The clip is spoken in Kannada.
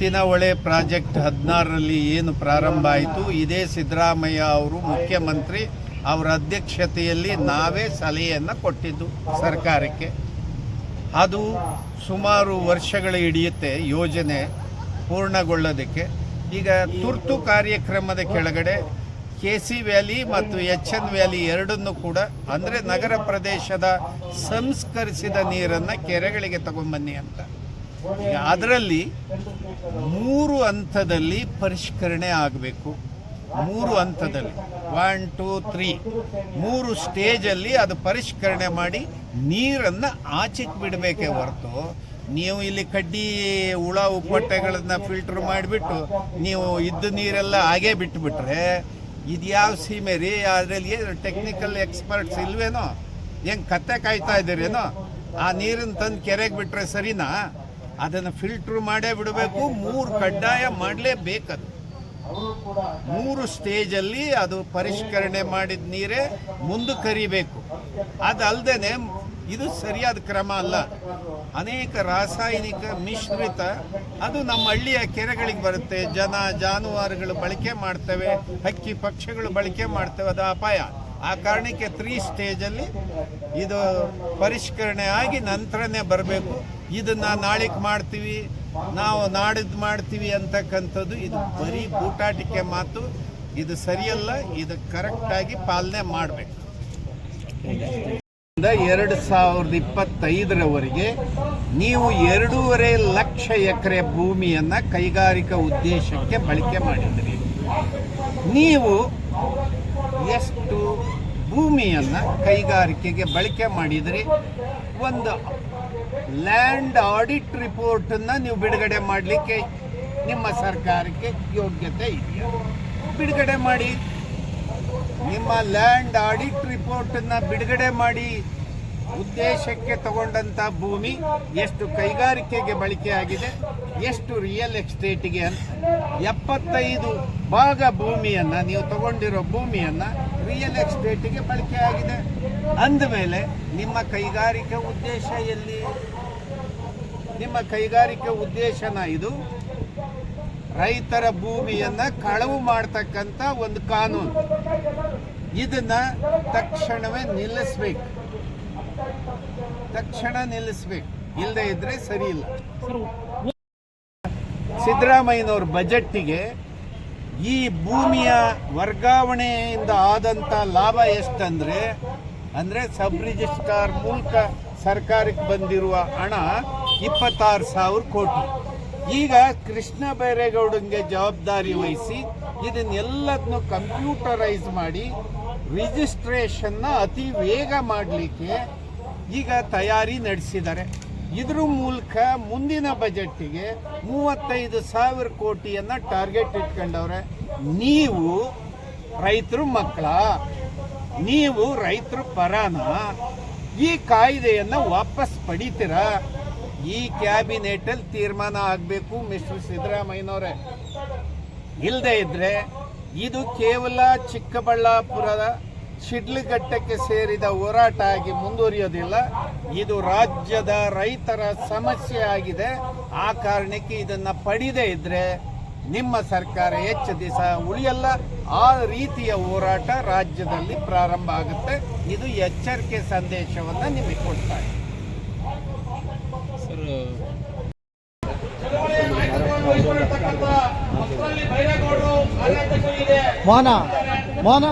ಎತ್ತಿನ ಹೊಳೆ ಪ್ರಾಜೆಕ್ಟ್ ಹದಿನಾರರಲ್ಲಿ ಏನು ಪ್ರಾರಂಭ ಆಯಿತು, ಇದೇ ಸಿದ್ದರಾಮಯ್ಯ ಅವರು ಮುಖ್ಯಮಂತ್ರಿ ಅವರ ಅಧ್ಯಕ್ಷತೆಯಲ್ಲಿ ನಾವೇ ಸಲಹೆಯನ್ನು ಕೊಟ್ಟಿದ್ದು ಸರ್ಕಾರಕ್ಕೆ. ಅದು ಸುಮಾರು ವರ್ಷಗಳ ಹಿಡಿಯುತ್ತೆ ಯೋಜನೆ ಪೂರ್ಣಗೊಳ್ಳೋದಕ್ಕೆ. ಈಗ ತುರ್ತು ಕಾರ್ಯಕ್ರಮದ ಕೆಳಗಡೆ ಕೆ ಸಿ ವ್ಯಾಲಿ ಮತ್ತು ಎಚ್ ಎನ್ ವ್ಯಾಲಿ ಎರಡನ್ನೂ ಕೂಡ, ಅಂದರೆ ನಗರ ಪ್ರದೇಶದ ಸಂಸ್ಕರಿಸಿದ ನೀರನ್ನು ಕೆರೆಗಳಿಗೆ ತಗೊಂಬನ್ನಿ ಅಂತ. ಅದರಲ್ಲಿ ಮೂರು ಹಂತದಲ್ಲಿ ಪರಿಷ್ಕರಣೆ ಆಗಬೇಕು. ಮೂರು ಹಂತದಲ್ಲಿ. ಒನ್ ಟೂ ತ್ರೀ ಮೂರು ಸ್ಟೇಜಲ್ಲಿ ಅದು ಪರಿಷ್ಕರಣೆ ಮಾಡಿ ನೀರನ್ನು ಆಚೆಗೆ ಬಿಡಬೇಕೇ ಹೊರತು. ನೀವು ಇಲ್ಲಿ ಕಡ್ಡಿ ಹುಳ ಉಪ್ಪಟ್ಟೆಗಳನ್ನು ಫಿಲ್ಟರ್ ಮಾಡಿಬಿಟ್ಟು ನೀವು ಇದ್ದ ನೀರೆಲ್ಲ ಹಾಗೇ ಬಿಟ್ಟುಬಿಟ್ರೆ ಇದು ಯಾವ ಸೀಮೆ ರೀ? ಅದರಲ್ಲಿ ಏನು ಟೆಕ್ನಿಕಲ್ ಎಕ್ಸ್ಪರ್ಟ್ಸ್ ಇಲ್ವೇನೋ? ಹೆಂಗೆ ಕತ್ತೆ ಕಾಯ್ತಾ ಇದ್ದೀರೇನೋ? ಆ ನೀರನ್ನು ತಂದು ಕೆರೆಗೆ ಬಿಟ್ಟರೆ ಸರಿನಾ? ಅದನ್ನು ಫಿಲ್ಟ್ರ್ ಮಾಡೇ ಬಿಡಬೇಕು. ಮೂರು ಕಡ್ಡಾಯ ಮಾಡಲೇಬೇಕದು. ಮೂರು ಸ್ಟೇಜಲ್ಲಿ ಅದು ಪರಿಷ್ಕರಣೆ ಮಾಡಿದ ನೀರೇ ಮುಂದೆ ಕರಿಬೇಕು. ಅದಲ್ಲದೆ ಇದು ಸರಿಯಾದ ಕ್ರಮ ಅಲ್ಲ. ಅನೇಕ ರಾಸಾಯನಿಕ ಮಿಶ್ರಿತ ಅದು ನಮ್ಮ ಹಳ್ಳಿಯ ಕೆರೆಗಳಿಗೆ ಬರುತ್ತೆ. ಜನ, ಜಾನುವಾರುಗಳು ಬಳಕೆ ಮಾಡ್ತವೆ. ಹಕ್ಕಿ ಪಕ್ಷಿಗಳು ಬಳಕೆ ಮಾಡ್ತವೆ. ಅದು ಅಪಾಯ. ಆ ಕಾರಣಕ್ಕೆ ತ್ರೀ ಸ್ಟೇಜಲ್ಲಿ ಇದು ಪರಿಷ್ಕರಣೆ ಆಗಿ ನಂತರನೇ ಬರಬೇಕು. ಇದನ್ನು ನಾಳೆಗೆ ಮಾಡ್ತೀವಿ, ನಾವು ನಾಡಿದ್ದು ಮಾಡ್ತೀವಿ ಅಂತಕ್ಕಂಥದ್ದು ಇದು ಬರೀ ಬೂಟಾಟಿಕೆ ಮಾತು. ಇದು ಸರಿಯಲ್ಲ, ಇದು ಕರೆಕ್ಟಾಗಿ ಪಾಲನೆ ಮಾಡಬೇಕು. ಎರಡು ಸಾವಿರದ ಇಪ್ಪತ್ತೈದರವರೆಗೆ ನೀವು ಎರಡೂವರೆ ಲಕ್ಷ ಎಕರೆ ಭೂಮಿಯನ್ನು ಕೈಗಾರಿಕಾ ಉದ್ದೇಶಕ್ಕೆ ಬಳಕೆ ಮಾಡಿದ್ರಿ. ನೀವು ಎಷ್ಟು ಭೂಮಿಯನ್ನು ಕೈಗಾರಿಕೆಗೆ ಬಳಕೆ ಮಾಡಿದರೆ ಒಂದು ಲ್ಯಾಂಡ್ ಆಡಿಟ್ ರಿಪೋರ್ಟನ್ನು ನೀವು ಬಿಡುಗಡೆ ಮಾಡಲಿಕ್ಕೆ ನಿಮ್ಮ ಸರ್ಕಾರಕ್ಕೆ ಯೋಗ್ಯತೆ ಇದೆಯಾ? ಬಿಡುಗಡೆ ಮಾಡಿ. ನಿಮ್ಮ ಲ್ಯಾಂಡ್ ಆಡಿಟ್ ರಿಪೋರ್ಟನ್ನು ಬಿಡುಗಡೆ ಮಾಡಿ. ಉದ್ದೇಶಕ್ಕೆ ತಗೊಂಡಂಥ ಭೂಮಿ ಎಷ್ಟು ಕೈಗಾರಿಕೆಗೆ ಬಳಕೆ ಆಗಿದೆ ಎಷ್ಟು ರಿಯಲ್ ಎಸ್ಟೇಟಿಗೆ ಅಂತ. ಎಪ್ಪತ್ತೈದು ಭಾಗ ಭೂಮಿಯನ್ನು, ನೀವು ತಗೊಂಡಿರೋ ಭೂಮಿಯನ್ನು ರಿಯಲ್ ಎಸ್ಟೇಟಿಗೆ ಬಳಕೆ ಆಗಿದೆ ಅಂದಮೇಲೆ ನಿಮ್ಮ ಕೈಗಾರಿಕೆ ಉದ್ದೇಶ ಎಲ್ಲಿ? ನಿಮ್ಮ ಕೈಗಾರಿಕೆ ಉದ್ದೇಶನ ಇದು ರೈತರ ಭೂಮಿಯನ್ನು ಕಳವು ಮಾಡ್ತಕ್ಕಂಥ ಒಂದು ಕಾನೂನು. ಇದನ್ನ ತಕ್ಷಣವೇ ನಿಲ್ಲಿಸ್ಬೇಕು. ತಕ್ಷಣ ನಿಲ್ಲಿಸ್ಬೇಕು. ಇಲ್ಲದೆ ಇದ್ರೆ ಸರಿ ಇಲ್ಲ. ಸಿದ್ದರಾಮಯ್ಯನವ್ರ ಬಜೆಟ್ಗೆ ಈ ಭೂಮಿಯ ವರ್ಗಾವಣೆಯಿಂದ ಆದಂಥ ಲಾಭ ಎಷ್ಟಂದ್ರೆ, ಅಂದರೆ ಸಬ್ ರಿಜಿಸ್ಟ್ರಾರ್ ಮೂಲಕ ಸರ್ಕಾರಕ್ಕೆ ಬಂದಿರುವ ಹಣ ಇಪ್ಪತ್ತಾರು ಸಾವಿರ ಕೋಟಿ. ಈಗ ಕೃಷ್ಣ ಬೈರೇಗೌಡಂಗೆ ಜವಾಬ್ದಾರಿ ವಹಿಸಿ ಇದನ್ನೆಲ್ಲದನ್ನು ಕಂಪ್ಯೂಟರೈಸ್ ಮಾಡಿ ರಿಜಿಸ್ಟ್ರೇಷನ್ನ ಅತಿ ವೇಗ ಮಾಡಲಿಕ್ಕೆ ಈಗ ತಯಾರಿ ನಡೆಸಿದ್ದಾರೆ. ಇದ್ರ ಮೂಲಕ ಮುಂದಿನ ಬಜೆಟ್ಟಿಗೆ ಮೂವತ್ತೈದು ಸಾವಿರ ಕೋಟಿಯನ್ನು ಟಾರ್ಗೆಟ್ ಇಟ್ಕೊಂಡವ್ರೆ. ನೀವು ರೈತರು ಮಕ್ಕಳ, ನೀವು ರೈತರು ಪರಾನ, ಈ ಕಾಯ್ದೆಯನ್ನು ವಾಪಸ್ ಪಡಿತೀರಾ? ಈ ಕ್ಯಾಬಿನೆಟಲ್ಲಿ ತೀರ್ಮಾನ ಆಗಬೇಕು ಮಿಸ್ಟರ್ ಸಿದ್ದರಾಮಯ್ಯನವರೇ. ಇಲ್ಲದೆ ಇದ್ರೆ ಇದು ಕೇವಲ ಚಿಕ್ಕಬಳ್ಳಾಪುರದ ಶಿಡ್ಲಘಟ್ಟಕ್ಕೆ ಸೇರಿದ ಹೋರಾಟ ಆಗಿ ಮುಂದುವರಿಯೋದಿಲ್ಲ. ಇದು ರಾಜ್ಯದ ರೈತರ ಸಮಸ್ಯೆ ಆಗಿದೆ. ಆ ಕಾರಣಕ್ಕೆ ಇದನ್ನ ಪಡೆಯದೇ ಇದ್ದರೆ ನಿಮ್ಮ ಸರ್ಕಾರ ಹೆಚ್ಚು ದಿವಸ ಉಳಿಯಲ್ಲ. ಆ ರೀತಿಯ ಹೋರಾಟ ರಾಜ್ಯದಲ್ಲಿ ಪ್ರಾರಂಭ ಆಗುತ್ತೆ. ಇದು ಎಚ್ಚರಿಕೆ ಸಂದೇಶವನ್ನು ನಿಮಗೆ ಕೊಡ್ತಾ ಇದೆ. ಮೋನ ಮೋಹನ?